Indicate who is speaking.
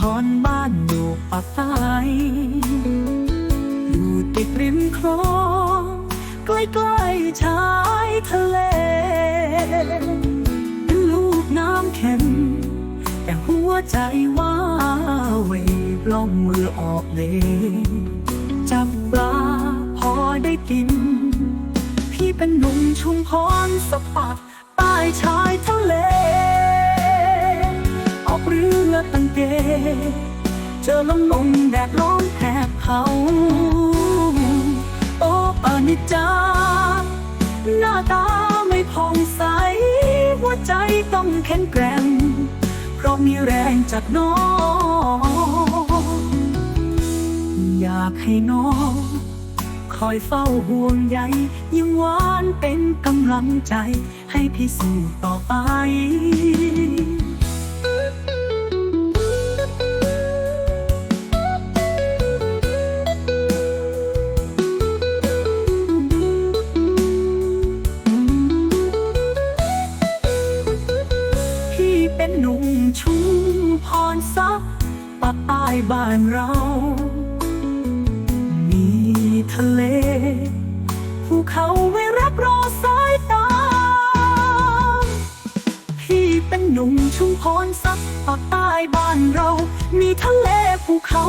Speaker 1: ชุมพรบ้านอยู่ปากใต้อยู่ติดริมคลอง ใกล้ๆชายทะเล เป็นลูกน้ำเข็ม แต่หัวใจว่าเวปล่องมือออกเลยจับปลาพอได้กิน พี่เป็นหนุ่มชุมพรสะปัดใต้ชา เกเจอลมลมแดดร้อนแผบเขาโอ้ปานิจจาหน้าตาไม่ผ่องใส หัวใจต้องแข็งแกร่ง เพราะมีแรงจากน้อง อยากให้น้อง คอยเฝ้าห่วงใยยิ้มหวานเป็นกำลังใจ ให้พี่สู้ต่อไป เป็นหนุ่มชุมพรซักปักใต้บ้านเรา มีทะเลภูเขาไว้รับรอสายตา พี่เป็นหนุ่มชุมพรซักปักใต้บ้านเรา มีทะเลภูเขา